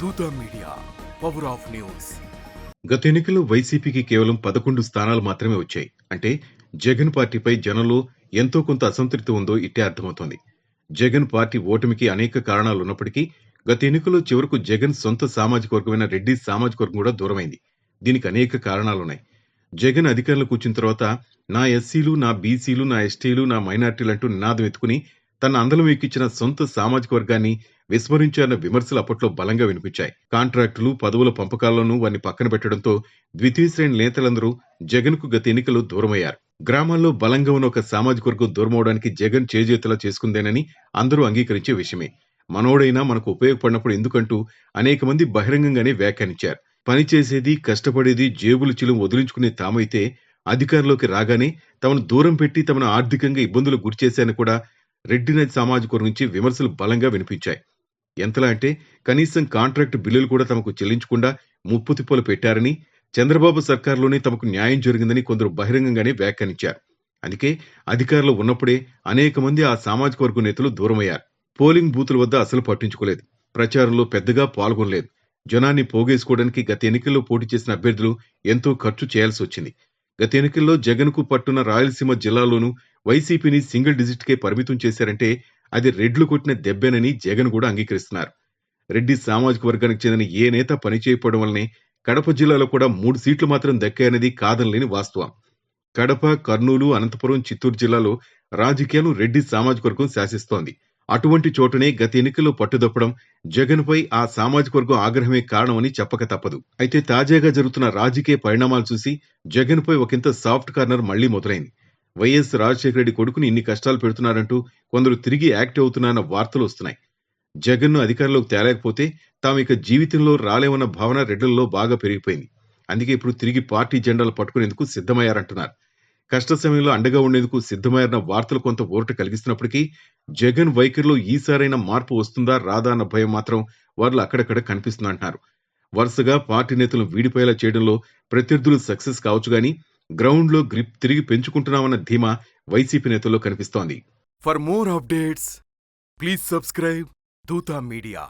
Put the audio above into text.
దూత media power of news గత ఎన్నికల్లో వైసీపీకి కేవలం పదకొండు స్థానాలు మాత్రమే వచ్చాయి. అంటే జగన్ పార్టీపై జనంలో ఎంతో కొంత అసంతృప్తి ఉందో ఇట్టే అర్థమవుతోంది. జగన్ పార్టీ ఓటమికి అనేక కారణాలు ఉన్నప్పటికీ గత ఎన్నికల్లో చివరకు జగన్ సొంత సామాజిక వర్గమైన రెడ్డి సామాజిక వర్గం కూడా దూరమైంది. దీనికి అనేక కారణాలున్నాయి జగన్ అధికారంలో కూర్చున్న తర్వాత నా ఎస్సీలు నా బీసీలు నా ఎస్టీలు నా మైనార్టీలు అంటూ నినాదం ఎత్తుకుని తన అందలం ఎక్కించిన సొంత సామాజిక వర్గాన్ని విస్మరించారన్న విమర్శలు అప్పట్లో బలంగా వినిపించాయి. కాంట్రాక్టులు పదవుల పంపకాల్లోనూ వారిని పక్కన పెట్టడంతో ద్వితీయ శ్రేణి నేతలందరూ జగన్కు గత ఎన్నికలు దూరమయ్యారు. గ్రామాల్లో బలంగా ఉన్న ఒక సామాజిక వర్గం దూరమవడానికి జగన్ చేజేతలా చేసుకుందేనని అందరూ అంగీకరించే విషయమే. మనోడైనా మనకు ఉపయోగపడినప్పుడు ఎందుకంటూ అనేక మంది బహిరంగంగానే వ్యాఖ్యానించారు. పని చేసేది కష్టపడేది జేబులు చిలుం వదిలించుకునే తామైతే అధికారంలోకి రాగానే తమను దూరం పెట్టి తమను ఆర్థికంగా ఇబ్బందులు గురిచేశాయని కూడా రెడ్డినది సామాజిక నుంచి విమర్శలు బలంగా వినిపించాయి. ఎంతలా అంటే కనీసం కాంట్రాక్ట్ బిల్లులు కూడా తమకు చెల్లించకుండా ముప్పుతిప్పలు పెట్టారని చంద్రబాబు సర్కారులోనే తమకు న్యాయం జరిగిందని కొందరు బహిరంగంగానే వ్యాఖ్యానించారు. అందుకే అధికారులు ఉన్నప్పుడే అనేక మంది ఆ సామాజిక వర్గం నేతలు దూరమయ్యారు. పోలింగ్ బూతుల వద్ద అసలు పట్టించుకోలేదు. ప్రచారంలో పెద్దగా పాల్గొనలేదు. జనాన్ని పోగేసుకోవడానికి గత ఎన్నికల్లో పోటీ చేసిన అభ్యర్థులు ఎంతో ఖర్చు చేయాల్సి వచ్చింది. గత ఎన్నికల్లో జగన్కు రాయలసీమ జిల్లాలోనూ వైసీపీని సింగిల్ డిజిట్ కే పరిమితం చేశారంటే అది రెడ్లు కొట్టిన దెబ్బేనని జగన్ కూడా అంగీకరిస్తున్నారు. రెడ్డి సామాజిక వర్గానికి చెందిన ఏ నేత పనిచేయకపోవడం వల్లనే కడప జిల్లాలో కూడా మూడు సీట్లు మాత్రం దక్కాయనేది కాదనలేని వాస్తవం. కడప కర్నూలు అనంతపురం చిత్తూరు జిల్లాలో రాజకీయాలు రెడ్డి సామాజిక వర్గం శాసిస్తోంది. అటువంటి చోటునే గత ఎన్నికల్లో పట్టుదప్పడం జగన్ పై ఆ సామాజిక వర్గం ఆగ్రహమే కారణమని చెప్పక తప్పదు. అయితే తాజాగా జరుగుతున్న రాజకీయ పరిణామాలు చూసి జగన్ పై ఒకంత సాఫ్ట్ కార్నర్ మళ్ళీ మొదలైంది. వైఎస్ రాజశేఖర రెడ్డి కొడుకుని ఇన్ని కష్టాలు పెడుతున్నారంటూ కొందరు తిరిగి యాక్టివ్ అవుతున్నారన్న వార్తలు వస్తున్నాయి. జగన్ను అధికారంలోకి తేలేకపోతే తాము ఇక జీవితంలో రాలేమన్న భావన రెడ్లలో బాగా పెరిగిపోయింది. అందుకే ఇప్పుడు తిరిగి పార్టీ జెండాలు పట్టుకునేందుకు సిద్ధమయ్యారంటున్నారు. కష్ట సమయంలో అండగా ఉండేందుకు సిద్ధమయ్యారన్న వార్తలు కొంత ఊరట కలిగిస్తున్నప్పటికీ జగన్ వైఖరిలో ఈసారైనా మార్పు వస్తుందా రాదా అన్న భయం మాత్రం వారిలో అక్కడక్కడ కనిపిస్తుందంటున్నారు. వరుసగా పార్టీ నేతలను వీడిపోయేలా చేయడంలో ప్రత్యర్థులు సక్సెస్ కావచ్చు గాని గ్రౌండ్లో గ్రిప్ తిరిగి పెంచుకుంటున్నామన్న ధీమా వైసీపీ నేతల్లో కనిపిస్తోంది. For more updates please subscribe Dootha media